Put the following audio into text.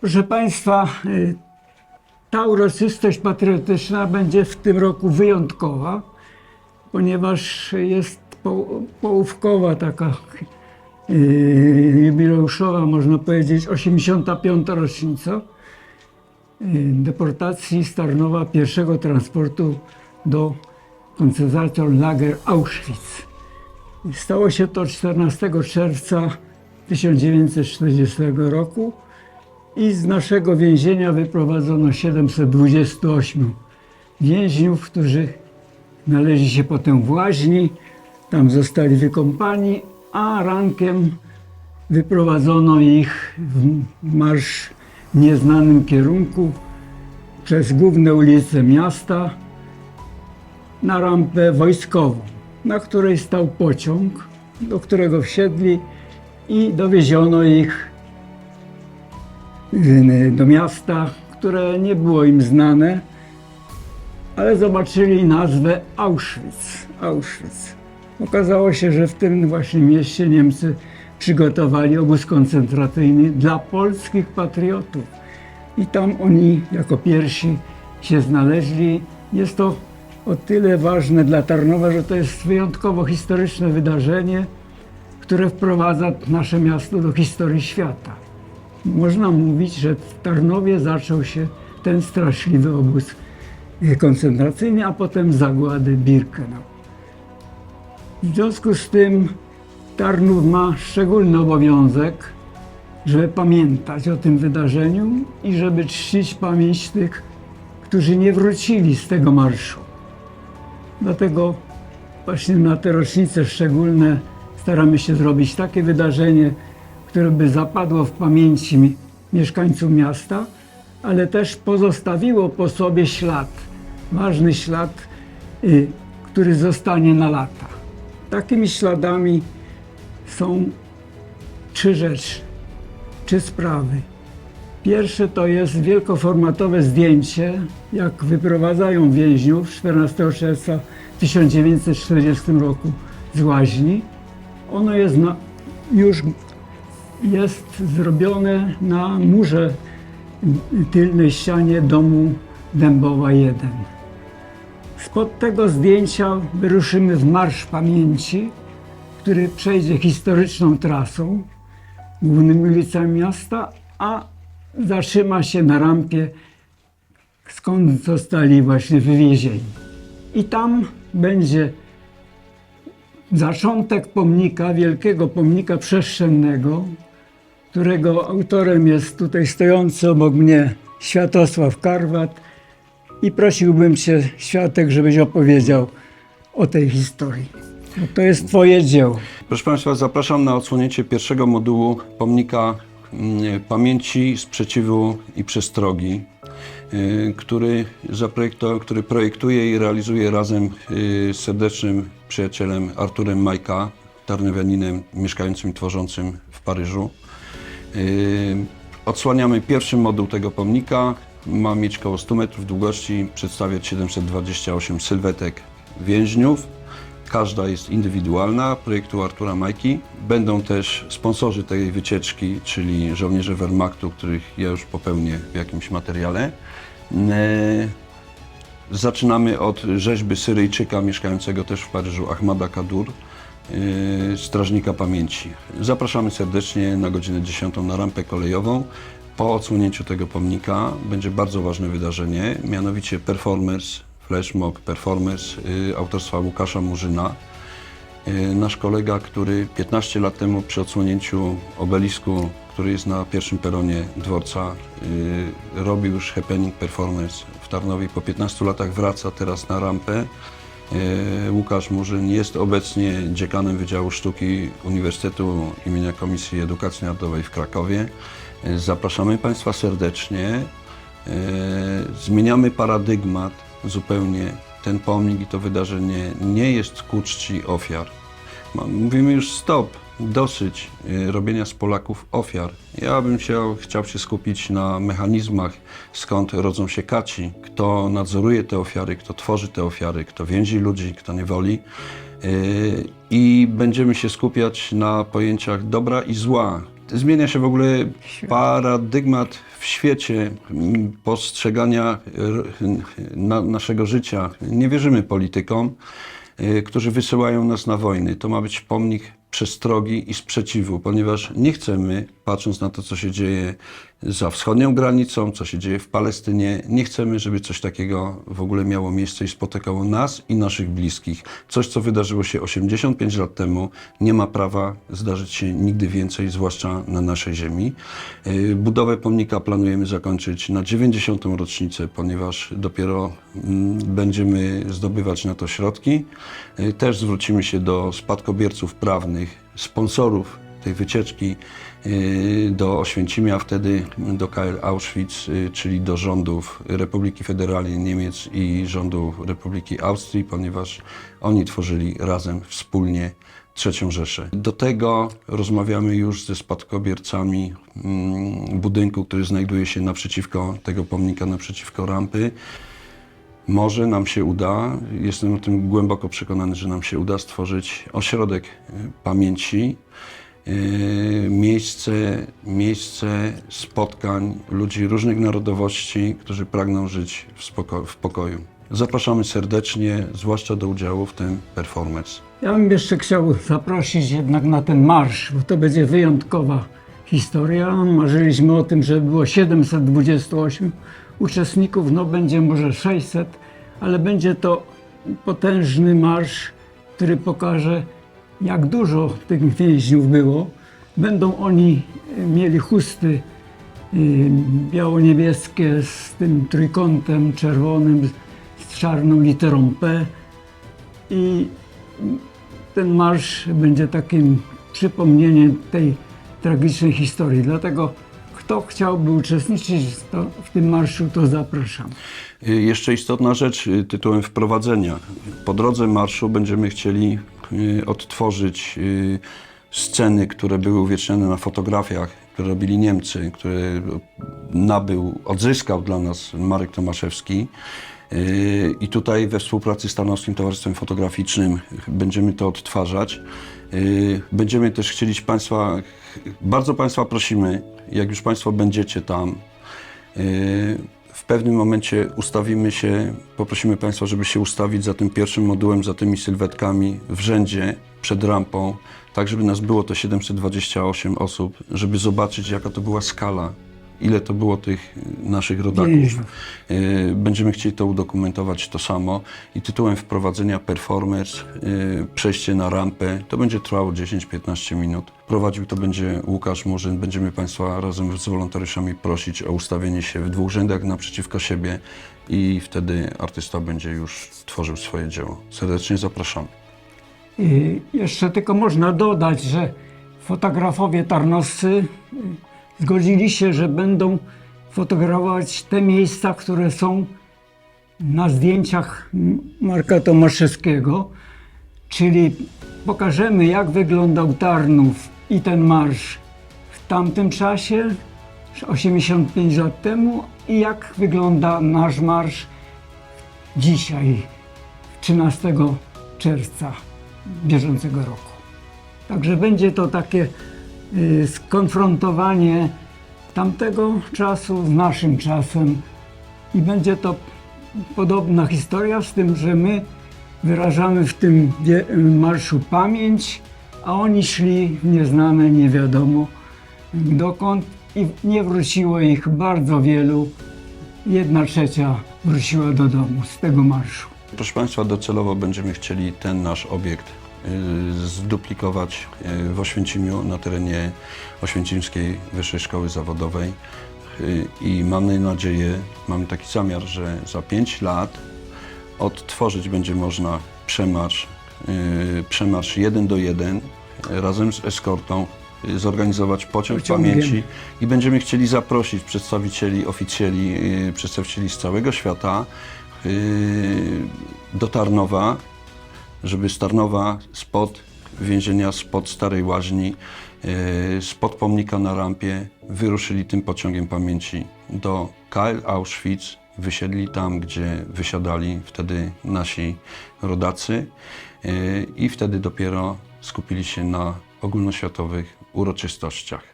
Proszę Państwa, y, ta uroczystość patriotyczna będzie w tym roku wyjątkowa, ponieważ jest po, połówkowa taka y, jubileuszowa, można powiedzieć, 85. rocznica y, deportacji z Tarnowa pierwszego transportu do koncentrator-lager Auschwitz. Stało się to 14 czerwca 1940 roku i z naszego więzienia wyprowadzono 728 więźniów, którzy znaleźli się potem w łaźni, tam zostali wykąpani, a rankiem wyprowadzono ich w marsz w nieznanym kierunku przez główne ulice miasta na rampę wojskową, na której stał pociąg, do którego wsiedli i dowieziono ich do miasta, które nie było im znane, ale zobaczyli nazwę Auschwitz. Auschwitz. Okazało się, że w tym właśnie mieście Niemcy przygotowali obóz koncentracyjny dla polskich patriotów. I tam oni jako pierwsi się znaleźli. Jest to o tyle ważne dla Tarnowa, że to jest wyjątkowo historyczne wydarzenie, które wprowadza nasze miasto do historii świata. Można mówić, że w Tarnowie zaczął się ten straszliwy obóz koncentracyjny, a potem zagłady Birkenau. W związku z tym Tarnów ma szczególny obowiązek, żeby pamiętać o tym wydarzeniu i żeby czcić pamięć tych, którzy nie wrócili z tego marszu. Dlatego właśnie na te rocznice szczególne staramy się zrobić takie wydarzenie, które by zapadło w pamięci mi- mieszkańców miasta, ale też pozostawiło po sobie ślad, ważny ślad, y, który zostanie na lata. Takimi śladami są trzy rzeczy, trzy sprawy. Pierwsze to jest wielkoformatowe zdjęcie, jak wyprowadzają więźniów 14 czerwca 1940 roku z łaźni. Ono jest na, już jest zrobione na murze tylnej ścianie domu Dębowa 1. Spod tego zdjęcia wyruszymy w Marsz Pamięci, który przejdzie historyczną trasą, głównymi ulicami miasta, a zatrzyma się na rampie, skąd zostali właśnie wywiezieni. I tam będzie zaczątek pomnika, wielkiego pomnika przestrzennego, którego autorem jest tutaj stojący obok mnie Światosław Karwat i prosiłbym Cię, Światek, żebyś opowiedział o tej historii. Bo to jest Twoje dzieło. Proszę Państwa, zapraszam na odsłonięcie pierwszego modułu pomnika mm, pamięci, sprzeciwu i przestrogi, y, który, który projektuje i realizuje razem y, z serdecznym przyjacielem Arturem Majka, tarnowianinem mieszkającym i tworzącym w Paryżu. Y, Odsłaniamy pierwszy moduł tego pomnika. Ma mieć około 100 metrów długości, przedstawiać 728 sylwetek więźniów. Każda jest indywidualna, projektu Artura Majki. Będą też sponsorzy tej wycieczki, czyli żołnierze Wehrmachtu, których ja już popełnię w jakimś materiale. E, Zaczynamy od rzeźby Syryjczyka mieszkającego też w Paryżu, Ahmada Kadur, yy, Strażnika Pamięci. Zapraszamy serdecznie na godzinę 10 na rampę kolejową. Po odsłonięciu tego pomnika będzie bardzo ważne wydarzenie, mianowicie performers, flash mob performers yy, autorstwa Łukasza Murzyna. Yy, Nasz kolega, który 15 lat temu przy odsłonięciu obelisku, który jest na pierwszym peronie dworca, robił już happening performance w Tarnowie. Po 15 latach wraca teraz na rampę. Yy, Łukasz Murzyn jest obecnie dziekanem Wydziału Sztuki Uniwersytetu imienia Komisji Edukacji Narodowej w Krakowie. Yy, Zapraszamy Państwa serdecznie. Yy, Zmieniamy paradygmat zupełnie. Ten pomnik i to wydarzenie nie jest ku czci ofiar. Mówimy już stop, dosyć y, robienia z Polaków ofiar. Ja bym się, chciał się skupić na mechanizmach, skąd rodzą się kaci, kto nadzoruje te ofiary, kto tworzy te ofiary, kto więzi ludzi, kto niewoli. Y, I będziemy się skupiać na pojęciach dobra i zła. Zmienia się w ogóle paradygmat w świecie postrzegania naszego życia nie wierzymy politykom, y, którzy wysyłają nas na wojny. To ma być pomnik przestrogi i sprzeciwu, ponieważ nie chcemy, patrząc na to, co się dzieje za wschodnią granicą, co się dzieje w Palestynie, nie chcemy, żeby coś takiego w ogóle miało miejsce i spotykało nas i naszych bliskich. Coś, co wydarzyło się 85 lat temu, nie ma prawa zdarzyć się nigdy więcej, zwłaszcza na naszej ziemi. Yy, Budowę pomnika planujemy zakończyć na 90. rocznicę, ponieważ dopiero mm, będziemy zdobywać na to środki. Yy, Też zwrócimy się do spadkobierców prawnych, sponsorów tej wycieczki yy, do Oświęcimia, wtedy do KL Auschwitz, yy, czyli do rządów Republiki Federalnej Niemiec i rządu Republiki Austrii, ponieważ oni tworzyli razem, wspólnie trzecią Rzeszę. Do tego rozmawiamy już ze spadkobiercami mm, budynku, który znajduje się naprzeciwko tego pomnika, naprzeciwko rampy. Może nam się uda, jestem o tym głęboko przekonany, że nam się uda stworzyć ośrodek y, pamięci, y, miejsce, miejsce spotkań ludzi różnych narodowości, którzy pragną żyć w, spoko- w pokoju. Zapraszamy serdecznie, zwłaszcza do udziału w tym performance. Ja bym jeszcze chciał zaprosić jednak na ten marsz, bo to będzie wyjątkowa historia. Marzyliśmy o tym, że było 728 uczestników, no będzie może 600, ale będzie to potężny marsz, który pokaże, jak dużo tych więźniów było. Będą oni mieli chusty y, biało-niebieskie z tym trójkątem czerwonym, z czarną literą P i ten marsz będzie takim przypomnieniem tej tragicznej historii. Dlatego kto chciałby uczestniczyć w tym marszu, to zapraszam. Y, Jeszcze istotna rzecz y, tytułem wprowadzenia. Po drodze marszu będziemy chcieli odtworzyć y, sceny, które były uwiecznione na fotografiach, które robili Niemcy, które nabył, odzyskał dla nas Marek Tomaszewski. Y, I tutaj we współpracy z Tarnowskim Towarzystwem Fotograficznym będziemy to odtwarzać. Y, Będziemy też chcieli Państwa, bardzo Państwa prosimy, jak już Państwo będziecie tam, y, w pewnym momencie ustawimy się, poprosimy Państwa, żeby się ustawić za tym pierwszym modułem, za tymi sylwetkami w rzędzie przed rampą, tak żeby nas było te 728 osób, żeby zobaczyć jaka to była skala, ile to było tych naszych rodaków. Y, Będziemy chcieli to udokumentować to samo i tytułem wprowadzenia performance, przejście na rampę, to będzie trwało 10-15 minut. Prowadził to będzie Łukasz Murzyn. Będziemy Państwa razem z wolontariuszami prosić o ustawienie się w dwóch rzędach naprzeciwko siebie i wtedy artysta będzie już tworzył swoje dzieło. Serdecznie zapraszamy. I jeszcze tylko można dodać, że fotografowie tarnowscy y, zgodzili się, że będą fotografować te miejsca, które są na zdjęciach Marka Tomaszewskiego, czyli pokażemy jak wyglądał Tarnów i ten marsz w tamtym czasie, 85 lat temu i jak wygląda nasz marsz dzisiaj, 13 czerwca bieżącego roku. Także będzie to takie skonfrontowanie tamtego czasu z naszym czasem i będzie to podobna historia z tym, że my wyrażamy w tym marszu pamięć, a oni szli nieznane, nie wiadomo dokąd i nie wróciło ich bardzo wielu. Jedna trzecia wróciła do domu z tego marszu. Proszę Państwa, docelowo będziemy chcieli ten nasz obiekt y, zduplikować y, w Oświęcimiu na terenie Oświęcimskiej Wyższej Szkoły Zawodowej. Y, i mamy nadzieję, mamy taki zamiar, że za 5 lat odtworzyć będzie można przemarsz, y, przemarsz 1 do 1 razem z eskortą, y, zorganizować pociąg pamięci i będziemy chcieli zaprosić przedstawicieli, oficjeli, y, przedstawicieli z całego świata y, do Tarnowa, żeby z Tarnowa spod więzienia, spod Starej Łaźni, y, spod pomnika na rampie wyruszyli tym pociągiem pamięci do KL Auschwitz, wysiedli tam, gdzie wysiadali wtedy nasi rodacy y, i wtedy dopiero skupili się na ogólnoświatowych uroczystościach.